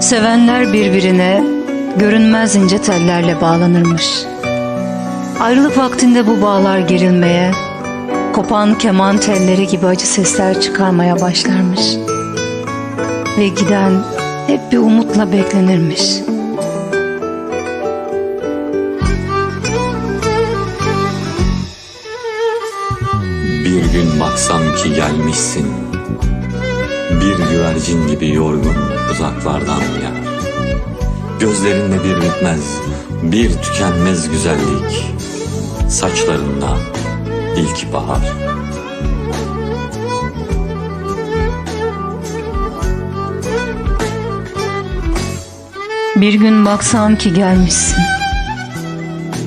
Sevenler birbirine görünmez ince tellerle bağlanırmış. Ayrılık vaktinde bu bağlar gerilmeye, kopan keman telleri gibi acı sesler çıkarmaya başlarmış. Ve giden hep bir umutla beklenirmiş. Bir gün baksam ki gelmişsin Bir güvercin gibi yorgun uzaklardan ya Gözlerinde bir bitmez Bir tükenmez güzellik Saçlarında ilk bahar Bir gün baksam ki gelmişsin.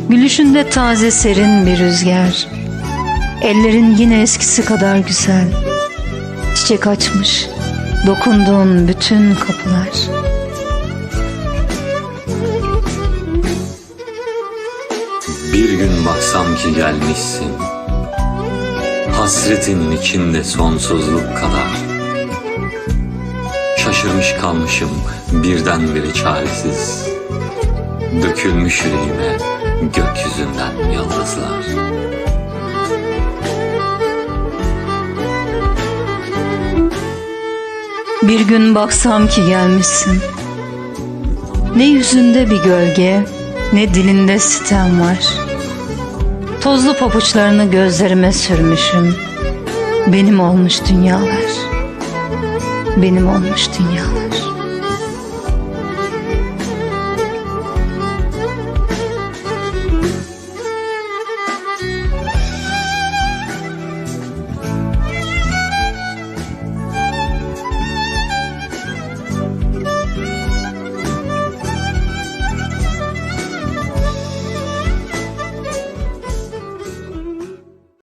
Gülüşünde taze serin bir rüzgar. Ellerin yine eskisi kadar güzel. Çiçek açmış, dokunduğun bütün kapılar. Bir gün baksam ki gelmişsin Hasretin içinde sonsuzluk kadar Şaşırmış kalmışım birdenbire çaresiz Dökülmüş yüreğime gökyüzünden yıldızlar Bir gün baksam ki gelmişsin. Ne yüzünde bir gölge, ne dilinde sitem var. Tozlu pabuçlarını gözlerime sürmüşüm. Benim olmuş dünyalar. Benim olmuş dünyalar.